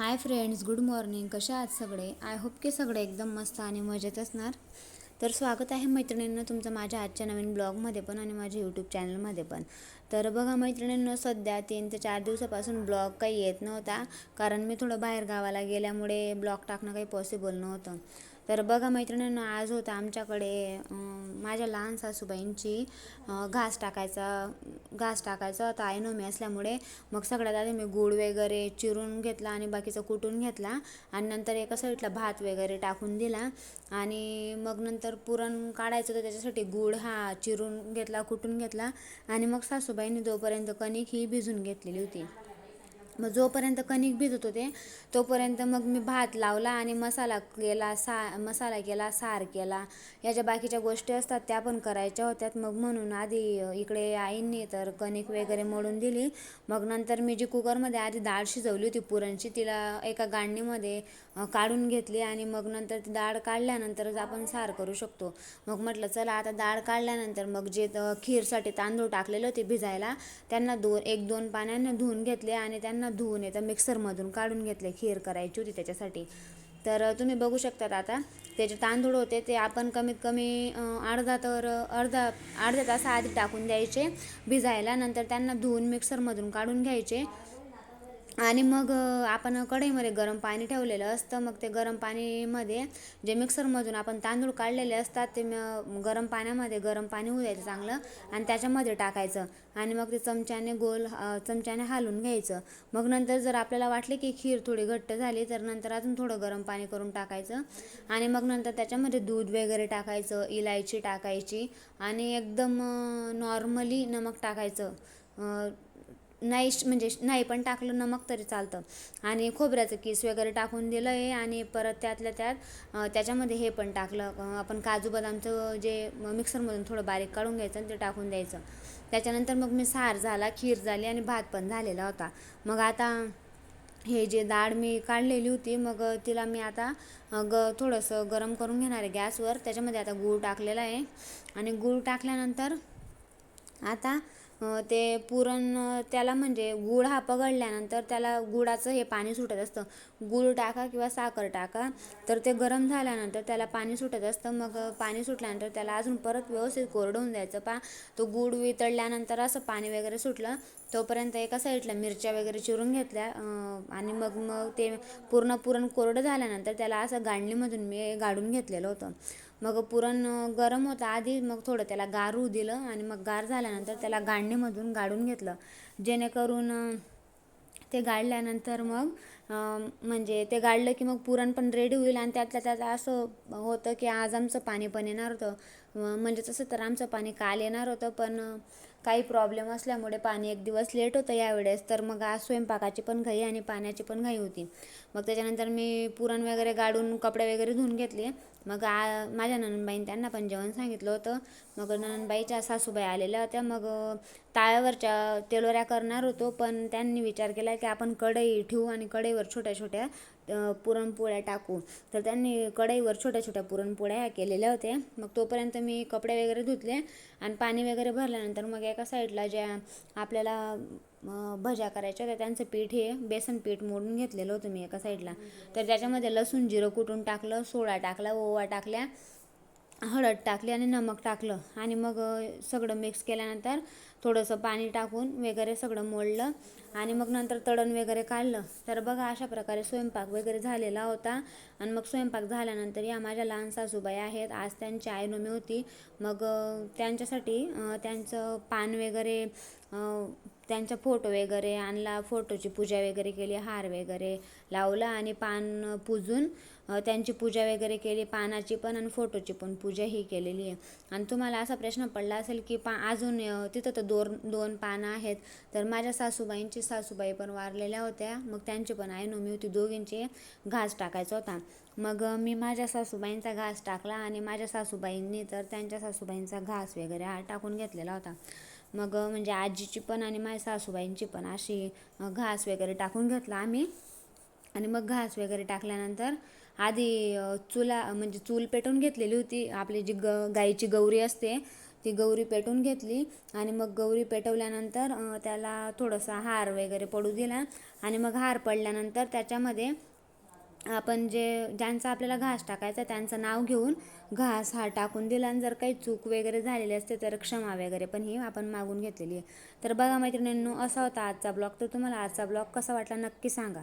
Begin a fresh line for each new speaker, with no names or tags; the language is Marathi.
हाय फ्रेंड्स गुड मॉर्निंग कशा आहात सगळे? आय होप की सगळे एकदम मस्त आणि मजेत असणार. तर स्वागत आहे मैत्रिणींना तुमचं माझ्या आजच्या नवीन ब्लॉगमध्ये पण आणि माझ्या यूट्यूब चॅनलमध्ये पण. तर बघा मैत्रिणींना सध्या तीन ते चार दिवसापासून ब्लॉग काही येत नव्हता. कारण मी थोडं बाहेर गावाला गेल्यामुळे ब्लॉग टाकणं काही पॉसिबल नव्हतं. तर बघा मैत्रिणींना आज होता आमच्याकडे माझ्या लहान सासूबाईंची घास टाकायचा घास टाकायचा होता आयनोमी असल्यामुळे. मग सगळ्यात आधी मी गूळ वगैरे चिरून घेतला आणि बाकीचं कुटून घेतला. आणि नंतर एका साईडला भात वगैरे टाकून दिला. आणि मग नंतर पुरण काढायचं तर त्याच्यासाठी गूळ हा चिरून घेतला कुटून घेतला. आणि मग सासूबाईंनी जोपर्यंत कणिक ही भिजून घेतलेली होती. मग जोपर्यंत कणिक भिजत होते तोपर्यंत मग मी भात लावला आणि मसाला केला सा मसाला केला सार केला. या ज्या बाकीच्या गोष्टी असतात त्या पण करायच्या होत्यात. मग म्हणून आधी इकडे आईंनी तर कणिक वगैरे मळून दिली. मग नंतर मी जी कुकरमध्ये आधी डाळ शिजवली होती पुरणची तिला एका गांडणीमध्ये काढून घेतली आणि मग नंतर ती डाळ काढल्यानंतरच आपण सार करू शकतो. मग म्हटलं चला आता डाळ काढल्यानंतर मग जे खीरसाठी तांदूळ टाकलेले होते भिजायला त्यांना दोन एक दोन पाण्यानं धुवून घेतले आणि त्यांना धुवून येतं मिक्सरमधून काढून घेतले खीर करायची होती त्याच्यासाठी. तर तुम्ही बघू शकतात आता त्याचे तांदूळ होते ते आपण कमीत कमी अर्धा तर अर्धा अर्धा तास आधी टाकून द्यायचे भिजायला. नंतर त्यांना धुवून मिक्सरमधून काढून घ्यायचे. आणि मग आपण कढईमध्ये गरम पाणी ठेवलेलं असतं. मग ते गरम पाणीमध्ये जे मिक्सरमधून आपण तांदूळ काढलेले असतात ते म- गरम पाण्यामध्ये गरम पाणी होऊ द्यायचं चांगलं आणि त्याच्यामध्ये टाकायचं. आणि मग ते चमच्याने गोल चमच्याने हालून घ्यायचं. मग नंतर जर आपल्याला वाटले की खीर थोडी घट्ट झाली तर नंतर अजून थोडं गरम पाणी करून टाकायचं. आणि मग नंतर त्याच्यामध्ये दूध वगैरे टाकायचं इलायची टाकायची आणि एकदम नॉर्मली नमक टाकायचं. नाही म्हणजे नाही पण टाकलं नमक तरी चालतं. आणि खोबऱ्याचं किस वगैरे टाकून दिलं आहे आणि परत त्यातल्या त्यात त्याच्यामध्ये हे पण टाकलं. आपण काजू बदामचं जे मिक्सरमधून थोडं बारीक काढून घ्यायचं आणि ते टाकून द्यायचं. त्याच्यानंतर मग मी सार झाला खीर झाली आणि भात पण झालेला होता. मग आता हे जे डाळ मी काढलेली होती मग तिला मी आता ग थोडंसं गरम करून घेणार आहे गॅसवर. त्याच्यामध्ये आता गूळ टाकलेला आहे. आणि गूळ टाकल्यानंतर आता ते पुरण त्याला म्हणजे गूळ हा पगडल्यानंतर त्याला गुळाचं हे पाणी सुटत असतं. गूळ टाका किंवा साखर टाका. तर ते गरम झाल्यानंतर त्याला पाणी सुटत असतं. मग पाणी सुटल्यानंतर त्याला अजून परत व्यवस्थित कोरडवून होऊन द्यायचं पा. तो गूळ वितळल्यानंतर असं पाणी वगैरे सुटलं तोपर्यंत एका साईडला मिरच्या वगैरे चिरून घेतल्या आणि मग मग ते पूर्ण पुरण कोरडं झाल्यानंतर त्याला असं गांडणीमधून मी गाडून घेतलेलं होतं. मग पुरण गरम होतं आधी मग थोडं त्याला गारू दिलं आणि मग गार झाल्यानंतर त्याला गाळणीमधून गाडून घेतलं. जेणेकरून ते गाळल्यानंतर मग म्हणजे ते गाळलं की मग पुरण पण रेडी होईल आणि त्यातल्या त्यात असं होतं की आज आमचं पाणी पण येणार होतं. म्हणजे तसं तर आमचं पाणी काल येणार होतं पण काही प्रॉब्लेम असल्यामुळे पाणी एक दिवस लेट होतं यावेळेस. तर मग आज स्वयंपाकाची पण घाई आणि पाण्याची पण घाई होती. मग त्याच्यानंतर मी पुरण वगैरे गाडून कपडे वगैरे धुवून घेतले. मग आ माझ्या ननंदबाईंनी त्यांना पण जेवण सांगितलं होतं. मग ननंदबाईच्या सासूबाई आलेल्या होत्या. मग अं, ताव्यावरच्या तेलोऱ्या करणार होतो पण त्यांनी विचार केला की आपण कढई ठेवू आणि कढईवर छोट्या छोट्या पुरणपोळ्या टाकू. तर त्यांनी कढईवर छोट्या छोट्या पुरणपोळ्या ह्या केलेल्या होत्या. मग तोपर्यंत मी कपडे वगैरे धुतले आणि पाणी वगैरे भरल्यानंतर मग एका साईडला ज्या आपल्याला भज्या करायच्या होत्या त्यांचं पीठ हे बेसन पीठ मोडून घेतलेलं होतं मी एका साईडला. तर त्याच्यामध्ये लसूण जिरं कुटून टाकलं सोडा टाकला ओवा टाकल्या हळद टाकली आणि नमक टाकलं. आणि मग सगळं मिक्स केल्यानंतर थोडंसं पाणी टाकून वगैरे सगळं मोडलं. आणि मग नंतर तळण वगैरे काढलं. तर बघा अशा प्रकारे स्वयंपाक वगैरे झालेला होता. आणि मग स्वयंपाक झाल्यानंतर या माझ्या लहान सासूबाई आहेत. आज त्यांची आईनोमी होती. मग त्यांच्यासाठी त्यांचं पान वगैरे त्यांचा फोटो वगैरे आणला फोटोची पूजा वगैरे केली हार वगैरे लावला आणि पान पूजून त्यांची पूजा वगैरे केली पानाची पण आणि फोटोची पण पूजा ही केलेली आहे. आणि तुम्हाला असा प्रश्न पडला असेल की पा अजून तिथं तर दोन दोन पानं आहेत. तर माझ्या सासूबाईंची सासूबाई पण वारलेल्या होत्या. मग त्यांची पण आहे नोमी होती. दोघींची घास टाकायचा होता. मग मी माझ्या सासूबाईंचा घास टाकला आणि माझ्या सासूबाईंनी तर त्यांच्या सासूबाईंचा घास वगैरे हा टाकून घेतलेला होता. मग म्हणजे आजीची पण आणि माझ्या सासूबाईंची पण अशी घास वगैरे टाकून घेतला आम्ही. आणि मग घास वगैरे टाकल्यानंतर आधी चुला म्हणजे चूल पेटवून घेतलेली होती. आपली जी ग गाईची गौरी असते ती गौरी पेटवून घेतली. आणि मग गौरी पेटवल्यानंतर त्याला थोडंसं हार वगैरे पडू दिला. आणि मग हार पडल्यानंतर त्याच्यामध्ये आपण जे ज्यांचा आपल्याला घास टाकायचा त्यांचं नाव घेऊन घास हा टाकून दिला आणि जर काही चूक वगैरे झालेली असते तर क्षमा वगैरे पण ही आपण मागून घेतलेली आहे. तर बघा मैत्रिणींनो असा होता आजचा ब्लॉग. तर तुम्हाला आजचा ब्लॉग कसा वाटला नक्की सांगा.